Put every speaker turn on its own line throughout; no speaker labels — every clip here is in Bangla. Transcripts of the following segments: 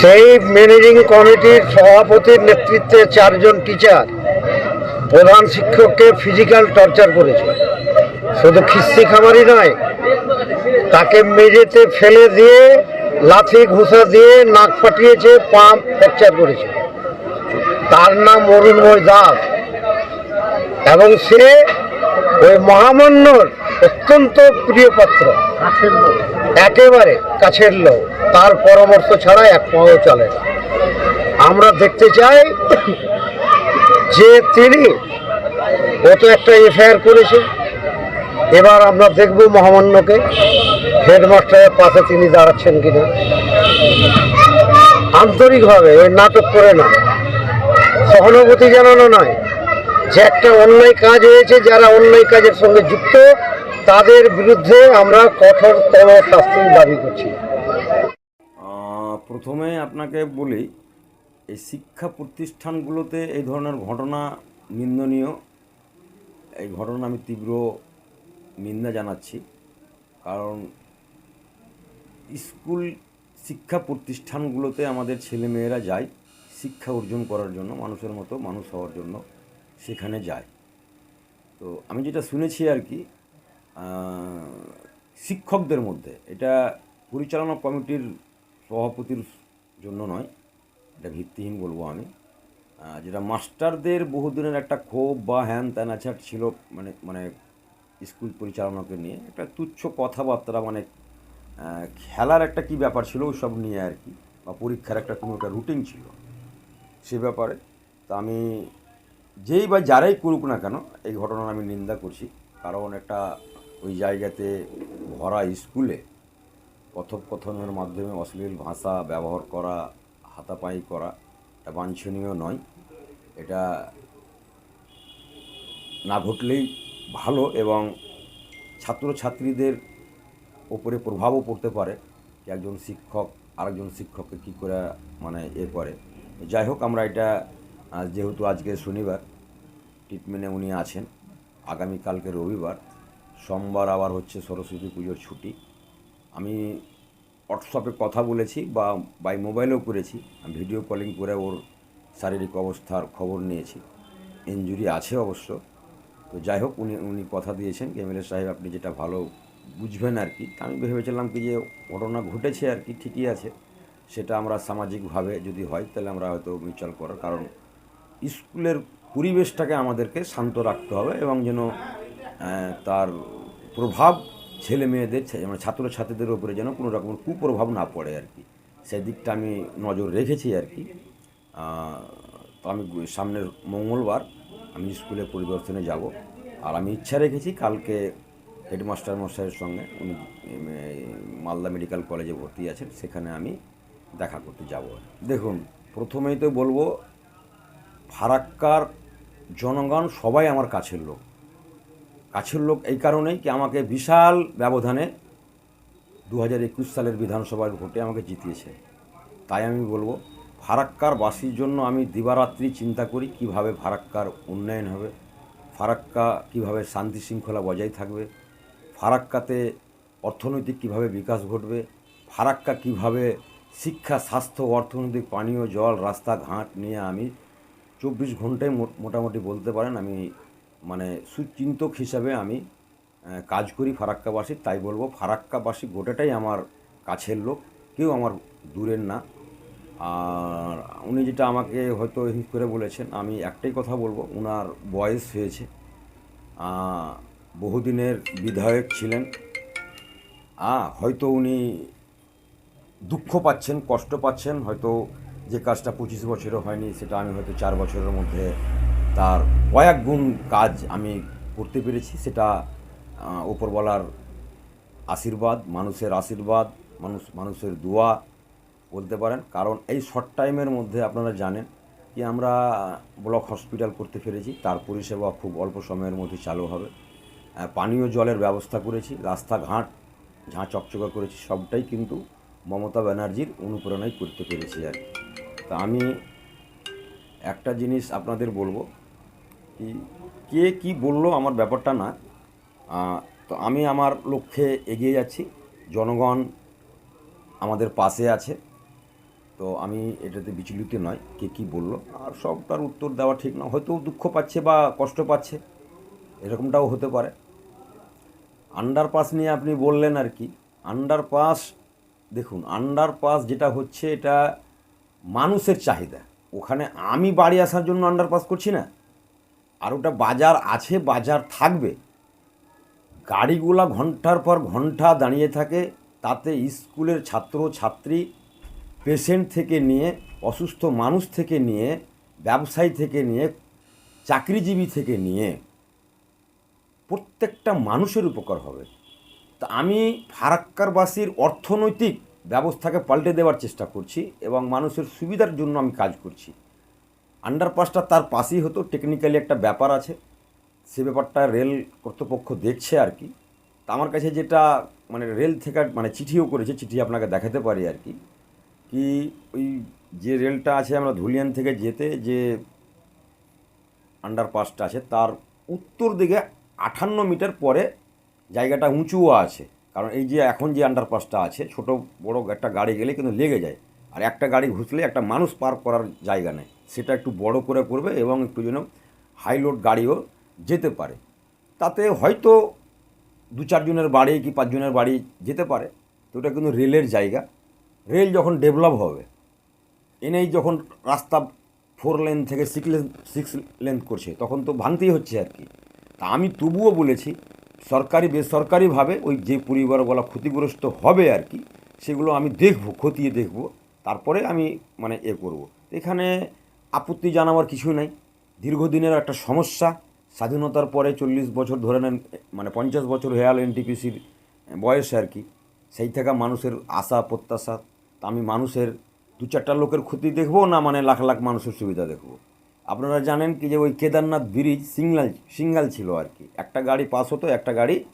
সেই ম্যানেজিং কমিটির সভাপতির নেতৃত্বে চারজন টিচার প্রধান শিক্ষককে ফিজিক্যাল টর্চার করেছে। শুধু খিস্তি খামারি নয়, তাকে মেঝেতে ফেলে দিয়ে, লাথি ঘুষা দিয়ে নাক ফাটিয়েছে পাম্প ফ্র্যাকচার করেছে। তার নাম অরুণময় দাস। এবং সে ওই মহামান্যর অত্যন্ত প্রিয় পাত্র। একেবারে কাছের লোক, তার পরামর্শ ছাড়া এক পাও চলে না। আমরা দেখতে চাই যে তিনি ও তো একটা এফআইআর করেছে। এবার আমরা দেখব মহামান্যকে, হেডমাস্টারের পাশে তিনি দাঁড়াচ্ছেন কিনা। আন্তরিকভাবে ওই নাটক করে না। সহানুভূতি জানানো নয় যে একটা অন্যায় কাজ হয়েছে যারা অন্যায় কাজের সঙ্গে যুক্ত তাদের বিরুদ্ধে আমরা কঠোরতম শাস্তির দাবি করছি।
প্রথমে আপনাকে বলি, এই শিক্ষা প্রতিষ্ঠানগুলোতে এই ধরনের ঘটনা নিন্দনীয়। এই ঘটনা আমি তীব্র নিন্দা জানাচ্ছি। কারণ স্কুল শিক্ষা প্রতিষ্ঠানগুলোতে আমাদের ছেলেমেয়েরা যায়, শিক্ষা অর্জন করার জন্য, মানুষের মতো মানুষ হওয়ার জন্য সেখানে যায়। তো আমি যেটা শুনেছি আর কি শিক্ষকদের মধ্যে। এটা পরিচালনা কমিটির সভাপতির জন্য নয়, এটা ভিত্তিহীন বলব আমি। যেটা মাস্টারদের বহুদিনের একটা ক্ষোভ বা হ্যান ত্যান আছাট ছিল মানে মানে স্কুল পরিচালনাকে নিয়ে। একটা তুচ্ছ কথাবার্তা মানে খেলার একটা কি ব্যাপার ছিল ওই সব নিয়ে আর কি, বা পরীক্ষার একটা কোনো একটা রুটিন ছিল সে ব্যাপারে। তা আমি যেই বা যারাই করুক না কেন, এই ঘটনার আমি নিন্দা করছি। কারণ একটা ওই জায়গাতে ভরা স্কুলে কথোপকথনের মাধ্যমে অশ্লীল ভাষা ব্যবহার করা, হাতাপাই করা, এটা বাঞ্ছনীয় নয়। এটা না ঘটলেই ভালো এবং ছাত্রছাত্রীদের ওপরে প্রভাবও পড়তে পারে একজন শিক্ষক আরেকজন শিক্ষককে কী করে মানে এ করে। যাই হোক, আমরা এটা যেহেতু আজকে শনিবার ট্রিটমেন্টে উনি আছেন, আগামীকালকে রবিবার সোমবার আবার হচ্ছে সরস্বতী পুজোর ছুটি। আমি হোয়াটসঅ্যাপে কথা বলেছি বা বাই মোবাইলেও করেছি। আমি ভিডিও কলিং করে ওর শারীরিক অবস্থার খবর নিয়েছি। ইঞ্জুরি আছে অবশ্য। তো যাই হোক, উনি উনি কথা দিয়েছেন। এমএলএ সাহেব আপনি যেটা ভালো বুঝবেন আর কি। আমি ভেবেছিলাম কি যে ঘটনা ঘটেছে আর কি, ঠিকই আছে। সেটা আমরা সামাজিকভাবে যদি হয়, তাহলে আমরা হয়তো মিউচুয়াল করার। কারণ স্কুলের পরিবেশটাকে আমাদেরকে শান্ত রাখতে হবে এবং যেন তার প্রভাব ছেলে মেয়েদের মানে ছাত্রছাত্রীদের উপরে যেন কোনো রকম কুপ্রভাব না পড়ে আর কি। সেই দিকটা আমি নজর রেখেছি আর কি। তো আমি সামনের মঙ্গলবার আমি স্কুলে পরিদর্শনে যাব। আর আমি ইচ্ছা রেখেছি কালকে হেডমাস্টার মশাইয়ের সঙ্গে, উনি মালদা মেডিকেল কলেজে ভর্তি আছেন, সেখানে আমি দেখা করতে যাব। দেখুন, প্রথমেই তো বলব, ফারাক্কার জনগণ সবাই আমার কাছের লোক। কাছের লোক এই কারণেই কি আমাকে বিশাল ব্যবধানে দু হাজার একুশ সালের বিধানসভার ভোটে আমাকে জিতিয়েছে। তাই আমি বলব ফারাক্কার বাসীর জন্য আমি দিবারাত্রি চিন্তা করি কীভাবে ফারাক্কার উন্নয়ন হবে, ফারাক্কা কীভাবে শান্তি শৃঙ্খলা বজায় থাকবে, ফারাক্কাতে অর্থনৈতিক কীভাবে বিকাশ ঘটবে, ফারাক্কা কীভাবে শিক্ষা, স্বাস্থ্য, অর্থনৈতিক, পানীয়, জল, রাস্তাঘাট নিয়ে আমি চব্বিশ ঘন্টায় মোটামুটি বলতে পারেন আমি মানে সুচিন্তক হিসাবে আমি কাজ করি ফারাক্কাবাসী তাই বলব ফারাক্কাবাসী গোটাটাই আমার কাছের লোক কেউ আমার দূরের না। আর উনি যেটা আমাকে হয়তো হিট করে বলেছেন আমি একটাই কথা বলব ওনার বয়স হয়েছে বহুদিনের বিধায়ক ছিলেন। আহ, হয়তো উনি দুঃখ পাচ্ছেন কষ্ট পাচ্ছেন হয়তো যে কাজটা পঁচিশ বছরে হয়নি সেটা আমি হয়তো চার বছরের মধ্যে তার কয়েক গুণ কাজ আমি করতে পেরেছি, সেটা ওপরওয়ালার আশীর্বাদ, মানুষের আশীর্বাদ, মানুষ, মানুষের দোয়া বলতে পারেন কারণ এই শর্ট টাইমের মধ্যে আপনারা জানেন কি আমরা ব্লক হসপিটাল করতে পেরেছি, তার পরিষেবা খুব অল্প সময়ের মধ্যে চালু হবে পানীয় জলের ব্যবস্থা করেছি, রাস্তাঘাট ঝাঁ চকচকা করেছি, সবটাই কিন্তু মমতা ব্যানার্জির অনুপ্রেরণায় করতে পেরেছি আর। তা আমি একটা জিনিস আপনাদের বলব কি, কে বলল আমার ব্যাপারটা না। তো আমি আমার লক্ষ্যে এগিয়ে যাচ্ছি। জনগণ আমাদের পাশে আছে। তো আমি এটাতে বিচলিত নয় কে কী বলল। আর সবটার উত্তর দেওয়া ঠিক না। হয়তো দুঃখ পাচ্ছে বা কষ্ট পাচ্ছে, এরকমটাও হতে পারে। আন্ডারপাস নিয়ে আপনি বললেন আর কি। আন্ডারপাস দেখুন আন্ডারপাস যেটা হচ্ছে এটা মানুষের চাহিদা। ওখানে আমি বাড়ি আসার জন্য আন্ডারপাস করছি না। আর ওটা বাজার আছে, বাজার থাকবে। গাড়িগুলা ঘণ্টার পর ঘণ্টা দাঁড়িয়ে থাকে, তাতে স্কুলের ছাত্র ছাত্রী পেশেন্ট থেকে নিয়ে, অসুস্থ মানুষ থেকে নিয়ে, ব্যবসায়ী থেকে নিয়ে, চাকরিজীবী থেকে নিয়ে, প্রত্যেকটা মানুষের উপকার হবে। তা আমি ফারাক্কারবাসীর অর্থনৈতিক ব্যবস্থাকে পাল্টে দেওয়ার চেষ্টা করছি এবং মানুষের সুবিধার জন্য আমি কাজ করছি। আন্ডারপাসটা তার পাশেই হতো। টেকনিক্যালি একটা ব্যাপার আছে। সে ব্যাপারটা রেল কর্তৃপক্ষ দেখছে আর কি। তা আমার কাছে যেটা মানে রেল থেকে মানে চিঠিও করেছে, চিঠি আপনাকে দেখাতে পারি আর কি। কি ওই যে রেলটা আছে আমরা ধুলিয়ান থেকে যেতে যে আন্ডারপাসটা আছে, তার উত্তর দিকে আটান্ন মিটার পরে জায়গাটা উঁচুও আছে। কারণ এই যে এখন যে আন্ডারপাসটা আছে, ছোট বড় একটা গাড়ি গেলে কিন্তু লেগে যায়। আর একটা গাড়ি ঘুষলে একটা মানুষ পার করার জায়গা নেই। সেটা একটু বড় করে করবে এবং একটু যেন হাই লোড গাড়িও যেতে পারে। তাতে হয়তো দু চারজনের বাড়ি কি পাঁচজনের বাড়ি যেতে পারে, তো ওটা কিন্তু রেলের জায়গা। রেল যখন ডেভেলপ হবে এনেই যখন রাস্তা ফোর লেন থেকে সিক্স লেন সিক্স লেন করছে, তখন তো ভাঙতেই হচ্ছে আর কি। তা আমি তবুও বলেছি, সরকারি বেসরকারিভাবে ওই যে পরিবারগুলো ক্ষতিগ্রস্ত হবে আর কি, সেগুলো আমি দেখব, খতিয়ে দেখব, তারপরে আমি মানে এ করব। এখানে আপত্তি জানাবার কিছু নাই। দীর্ঘদিনের একটা সমস্যা। স্বাধীনতার পরে চল্লিশ বছর ধরে নেন মানে পঞ্চাশ বছর হয়ে গেল এনটিপিসির বয়সে আর কি। সেই থেকে মানুষের আশা, প্রত্যাশা, তা আমি মানুষের দু চারটা লোকের ক্ষতি দেখব না মানে লাখ লাখ মানুষের সুবিধা দেখব। আপনারা জানেন কি যে ওই কেদারনাথ ব্রিজ সিঙ্গেল, সিঙ্গাল ছিল আর কি। একটা গাড়ি পাস হতো, একটা গাড়ি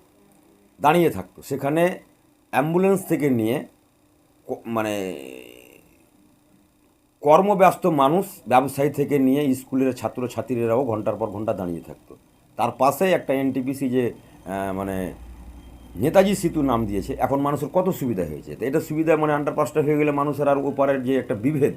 দাঁড়িয়ে থাকতো। সেখানে অ্যাম্বুলেন্স থেকে নিয়ে মানে কর্মব্যস্ত মানুষ ব্যবসায়ী থেকে নিয়ে স্কুলের ছাত্রছাত্রীরাও ঘণ্টার পর ঘণ্টা দাঁড়িয়ে থাকতো। তার পাশে একটা এনটিপিসি যে মানে নেতাজি সেতু নাম দিয়েছে, এখন মানুষের কত সুবিধা হয়েছে? তো এটা সুবিধা মানে আন্ডারপাসটা হয়ে গেলে মানুষের আর ওপারের যে একটা বিভেদ